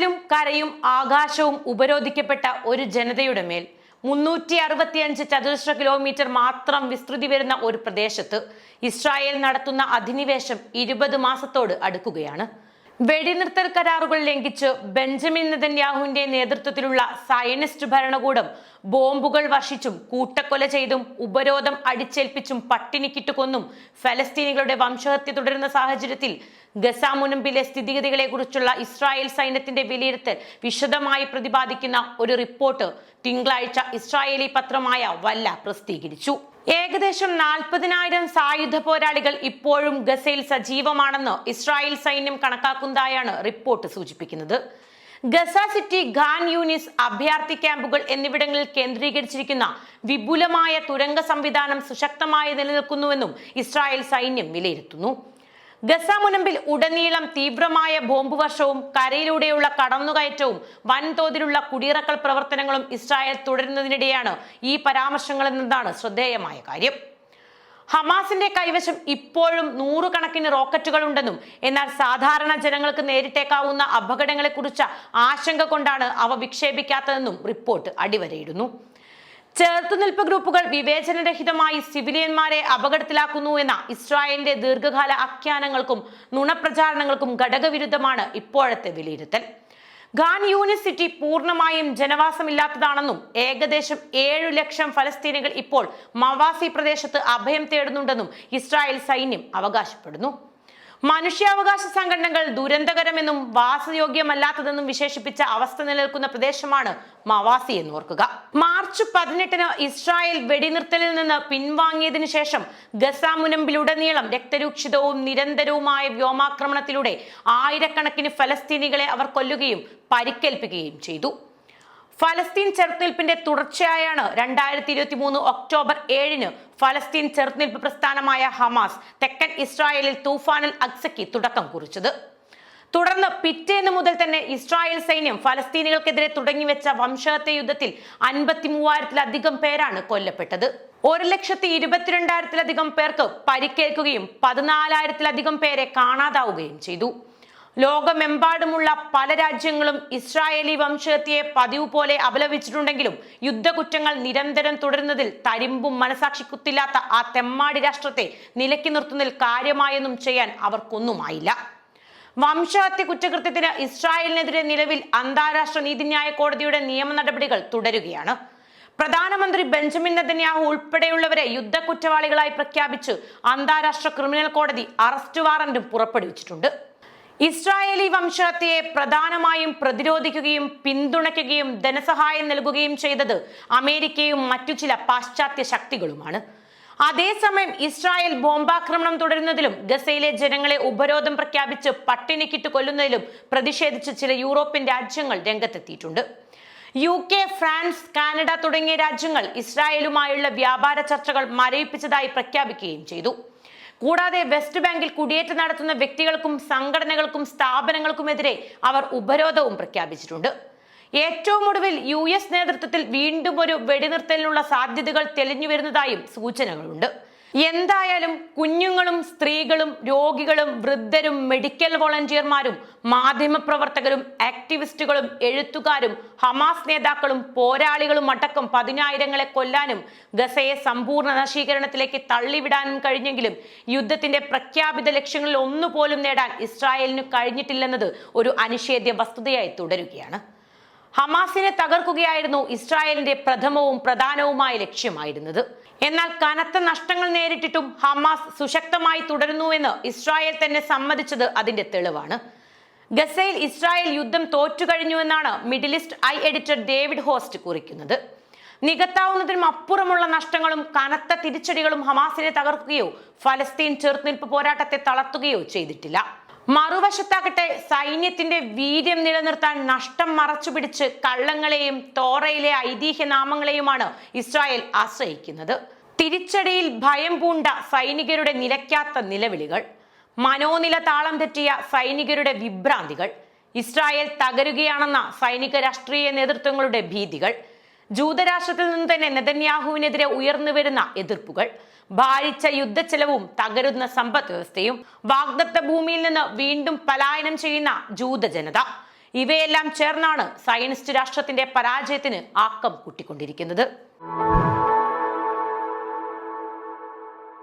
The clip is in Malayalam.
കടലും കരയും ആകാശവും ഉപരോധിക്കപ്പെട്ട ഒരു ജനതയുടെ മേൽ മുന്നൂറ്റി അറുപത്തിയഞ്ച് ചതുരശ്ര കിലോമീറ്റർ മാത്രം വിസ്തൃതി വരുന്ന ഒരു പ്രദേശത്ത് ഇസ്രായേൽ നടത്തുന്ന അധിനിവേശം ഇരുപത് മാസത്തോട് അടുക്കുകയാണ്. വെടിനിർത്തൽ കരാറുകൾ ലംഘിച്ച് ബെഞ്ചമിൻ നെതന്യാഹുവിന്റെ നേതൃത്വത്തിലുള്ള സയനിസ്റ്റ് ഭരണകൂടം ബോംബുകൾ വർഷിച്ചും കൂട്ടക്കൊല ചെയ്തും ഉപരോധം അടിച്ചേൽപ്പിച്ചും പട്ടിണിക്കിട്ട് കൊന്നും ഫലസ്തീനികളുടെ വംശഹത്യ തുടരുന്ന സാഹചര്യത്തിൽ ഗസ മുനമ്പിലെ സ്ഥിതിഗതികളെ കുറിച്ചുള്ള ഇസ്രായേൽ സൈന്യത്തിന്റെ വിലയിരുത്തൽ വിശദമായി പ്രതിപാദിക്കുന്ന ഒരു റിപ്പോർട്ട് തിങ്കളാഴ്ച ഇസ്രായേലി പത്രമായ വല്ല പ്രസിദ്ധീകരിച്ചു. ഏകദേശം നാൽപ്പതിനായിരം സായുധ പോരാളികൾ ഇപ്പോഴും ഗസയിൽ സജീവമാണെന്ന് ഇസ്രായേൽ സൈന്യം കണക്കാക്കുന്നതായാണ് റിപ്പോർട്ട് സൂചിപ്പിക്കുന്നത്. ഗസ സിറ്റി ഖാൻ യൂനിസ് അഭയാർത്ഥി ക്യാമ്പുകൾ എന്നിവിടങ്ങളിൽ കേന്ദ്രീകരിച്ചിരിക്കുന്ന വിപുലമായ തുരങ്ക സംവിധാനം സുശക്തമായി നിലനിൽക്കുന്നുവെന്നും ഇസ്രായേൽ സൈന്യം വിലയിരുത്തുന്നു. ഗസ മുനമ്പിൽ ഉടനീളം തീവ്രമായ ബോംബ് വർഷവും കരയിലൂടെയുള്ള കടന്നുകയറ്റവും വൻതോതിലുള്ള കുടിയിറക്കൽ പ്രവർത്തനങ്ങളും ഇസ്രായേൽ തുടരുന്നതിനിടെയാണ് ഈ പരാമർശങ്ങൾ എന്നതാണ് ശ്രദ്ധേയമായ കാര്യം. ഹമാസിന്റെ കൈവശം ഇപ്പോഴും നൂറുകണക്കിന് റോക്കറ്റുകൾ ഉണ്ടെന്നും എന്നാൽ സാധാരണ ജനങ്ങൾക്ക് നേരിട്ടേക്കാവുന്ന അപകടങ്ങളെക്കുറിച്ച ആശങ്ക കൊണ്ടാണ് അവ വിക്ഷേപിക്കാത്തതെന്നും റിപ്പോർട്ട് അടിവരയിടുന്നു. ചെറുത്തുനിൽപ്പ് ഗ്രൂപ്പുകൾ വിവേചനരഹിതമായി സിവിലിയന്മാരെ അപകടത്തിലാക്കുന്നു എന്ന ഇസ്രായേലിന്റെ ദീർഘകാല ആഖ്യാനങ്ങൾക്കും നുണപ്രചാരണങ്ങൾക്കും ഘടകവിരുദ്ധമാണ് ഇപ്പോഴത്തെ വിലയിരുത്തൽ. ഖാൻ യൂണിവേഴ്സിറ്റി പൂർണമായും ജനവാസമില്ലാത്തതാണെന്നും ഏകദേശം ഏഴു ലക്ഷം ഫലസ്തീനികൾ ഇപ്പോൾ മവാസി പ്രദേശത്ത് അഭയം തേടുന്നുണ്ടെന്നും ഇസ്രായേൽ സൈന്യം അവകാശപ്പെടുന്നു. മനുഷ്യാവകാശ സംഘടനകൾ ദുരന്തകരമെന്നും വാസയോഗ്യമല്ലാത്തതെന്നും വിശേഷിപ്പിച്ച അവസ്ഥ നിലനിൽക്കുന്ന പ്രദേശമാണ് മവാസി എന്ന് ഓർക്കുക. മാർച്ച് പതിനെട്ടിന് ഇസ്രായേൽ വെടിനിർത്തലിൽ നിന്ന് പിൻവാങ്ങിയതിനു ശേഷം ഗസ മുനമ്പിലുടനീളം രക്തരൂക്ഷിതവും നിരന്തരവുമായ വ്യോമാക്രമണത്തിലൂടെ ആയിരക്കണക്കിന് ഫലസ്തീനികളെ അവർ കൊല്ലുകയും പരിക്കേൽപ്പിക്കുകയും ചെയ്തു. ഫലസ്തീൻ ചെറുത്തുനിൽപ്പിന്റെ തുടർച്ചയായാണ് രണ്ടായിരത്തി ഇരുപത്തി മൂന്ന് ഒക്ടോബർ ഏഴിന് ഫലസ്തീൻ ചെറുത്തുനിൽപ്പ് പ്രസ്ഥാനമായ ഹമാസ് തെക്കൻ ഇസ്രായേലിൽ തൂഫാനൽ അക്സയ്ക്ക് തുടക്കം കുറിച്ചത്. തുടർന്ന് പിറ്റേന്ന് മുതൽ തന്നെ ഇസ്രായേൽ സൈന്യം ഫലസ്തീനികൾക്കെതിരെ തുടങ്ങിവെച്ച വംശഹത്യ യുദ്ധത്തിൽ അൻപത്തി മൂവായിരത്തിലധികം പേരാണ് കൊല്ലപ്പെട്ടത്. ഒരു ലക്ഷത്തി ഇരുപത്തിരണ്ടായിരത്തിലധികം പേർക്ക് പരിക്കേൽക്കുകയും പതിനാലായിരത്തിലധികം പേരെ കാണാതാവുകയും ചെയ്തു. ലോകമെമ്പാടുമുള്ള പല രാജ്യങ്ങളും ഇസ്രായേലി വംശഹത്യയെ പതിവ് പോലെ അപലപിച്ചിട്ടുണ്ടെങ്കിലും യുദ്ധകുറ്റങ്ങൾ നിരന്തരം തുടരുന്നതിൽ തരിമ്പും മനസാക്ഷി കുത്തില്ലാത്ത ആ തെമ്മാടി രാഷ്ട്രത്തെ നിലക്കി നിർത്തുന്നതിൽ കാര്യമായൊന്നും ചെയ്യാൻ അവർക്കൊന്നുമായില്ല. വംശഹത്യ കുറ്റകൃത്യത്തിന് ഇസ്രായേലിനെതിരെ നിലവിൽ അന്താരാഷ്ട്ര നീതിന്യായ കോടതിയുടെ നിയമ നടപടികൾ തുടരുകയാണ്. പ്രധാനമന്ത്രി ബെഞ്ചമിൻ നെതന്യാഹു ഉൾപ്പെടെയുള്ളവരെ യുദ്ധ കുറ്റവാളികളായി പ്രഖ്യാപിച്ച് അന്താരാഷ്ട്ര ക്രിമിനൽ കോടതി അറസ്റ്റ് വാറന്റും പുറപ്പെടുവിച്ചിട്ടുണ്ട്. ഇസ്രായേലി വംശഹത്യയെ പ്രധാനമായും പ്രതിരോധിക്കുകയും പിന്തുണയ്ക്കുകയും ധനസഹായം നൽകുകയും ചെയ്തത് അമേരിക്കയും മറ്റു ചില പാശ്ചാത്യ ശക്തികളുമാണ്. അതേസമയം ഇസ്രായേൽ ബോംബാക്രമണം തുടരുന്നതിലും ഗസയിലെ ജനങ്ങളെ ഉപരോധം പ്രഖ്യാപിച്ച് പട്ടിണിക്കിട്ട് കൊല്ലുന്നതിലും പ്രതിഷേധിച്ച് ചില യൂറോപ്യൻ രാജ്യങ്ങൾ രംഗത്തെത്തിയിട്ടുണ്ട്. യു കെ ഫ്രാൻസ് കാനഡ തുടങ്ങിയ രാജ്യങ്ങൾ ഇസ്രായേലുമായുള്ള വ്യാപാര ചർച്ചകൾ മരവിപ്പിച്ചതായി പ്രഖ്യാപിക്കുകയും ചെയ്തു. കൂടാതെ വെസ്റ്റ് ബാങ്കിൽ കുടിയേറ്റം നടത്തുന്ന വ്യക്തികൾക്കും സംഘടനകൾക്കും സ്ഥാപനങ്ങൾക്കുമെതിരെ അവർ ഉപരോധവും പ്രഖ്യാപിച്ചിട്ടുണ്ട്. ഏറ്റവും ഒടുവിൽ യു എസ് നേതൃത്വത്തിൽ വീണ്ടും ഒരു വെടിനിർത്തലിനുള്ള സാധ്യതകൾ തെളിഞ്ഞു വരുന്നതായും സൂചനകളുണ്ട്. എന്തായാലും കുഞ്ഞുങ്ങളും സ്ത്രീകളും രോഗികളും വൃദ്ധരും മെഡിക്കൽ വോളണ്ടിയർമാരും മാധ്യമപ്രവർത്തകരും ആക്ടിവിസ്റ്റുകളും എഴുത്തുകാരും ഹമാസ് നേതാക്കളും പോരാളികളും അടക്കം പതിനായിരങ്ങളെ കൊല്ലാനും ഗസയെ സമ്പൂർണ നശീകരണത്തിലേക്ക് തള്ളിവിടാനും കഴിഞ്ഞെങ്കിലും യുദ്ധത്തിന്റെ പ്രഖ്യാപിത ലക്ഷ്യങ്ങളിൽ ഒന്നുപോലും നേടാൻ ഇസ്രായേലിന് കഴിഞ്ഞിട്ടില്ലെന്നത് ഒരു അനിഷേധ്യ വസ്തുതയായി തുടരുകയാണ്. ഹമാസിനെ തകർക്കുകയായിരുന്നു ഇസ്രായേലിന്റെ പ്രഥമവും പ്രധാനവുമായ ലക്ഷ്യമായിരുന്നത്. എന്നാൽ കനത്ത നഷ്ടങ്ങൾ നേരിട്ടിട്ടും ഹമാസ് സുശക്തമായി തുടരുന്നുവെന്ന് ഇസ്രായേൽ തന്നെ സമ്മതിച്ചത് അതിന്റെ തെളിവാണ്. ഗസയിൽ ഇസ്രായേൽ യുദ്ധം തോറ്റുകഴിഞ്ഞുവെന്നാണ് Middle East Eye editor David Hearst കുറിക്കുന്നത്. നികത്താവുന്നതിനും അപ്പുറമുള്ള നഷ്ടങ്ങളും കനത്ത തിരിച്ചടികളും ഹമാസിനെ തകർക്കുകയോ ഫലസ്തീൻ ചെറുത്തുനിൽപ്പ് പോരാട്ടത്തെ തളർത്തുകയോ ചെയ്തിട്ടില്ല. മറുവശത്താകട്ടെ സൈന്യത്തിന്റെ വീര്യം നിലനിർത്താൻ നഷ്ടം മറച്ചുപിടിച്ച് കള്ളങ്ങളെയും തോറയിലെ ഐതിഹ്യ നാമങ്ങളെയുമാണ് ഇസ്രായേൽ ആശ്രയിക്കുന്നത്. തിരിച്ചടിയിൽ ഭയം പൂണ്ട സൈനികരുടെ നിലയ്ക്കാത്ത നിലവിളികൾ. മനോനില താളം തെറ്റിയ സൈനികരുടെ വിഭ്രാന്തികൾ. ഇസ്രായേൽ തകരുകയാണെന്ന സൈനിക രാഷ്ട്രീയ നേതൃത്വങ്ങളുടെ ഭീതികൾ. ജൂതരാഷ്ട്രത്തിൽ നിന്ന് തന്നെ നെതന്യാഹുവിനെതിരെ ഉയർന്നു വരുന്ന എതിർപ്പുകൾ. ഭാരിച്ച യുദ്ധച്ചെലവും തകരുന്ന സമ്പദ് വ്യവസ്ഥയും വാഗ്ദത്ത ഭൂമിയിൽ നിന്ന് വീണ്ടും പലായനം ചെയ്യുന്ന ജൂത ജനത. ഇവയെല്ലാം ചേർന്നാണ് സയനിസ്റ്റ് രാഷ്ട്രത്തിന്റെ പരാജയത്തിന് ആക്കം കൂട്ടിക്കൊണ്ടിരിക്കുന്നത്.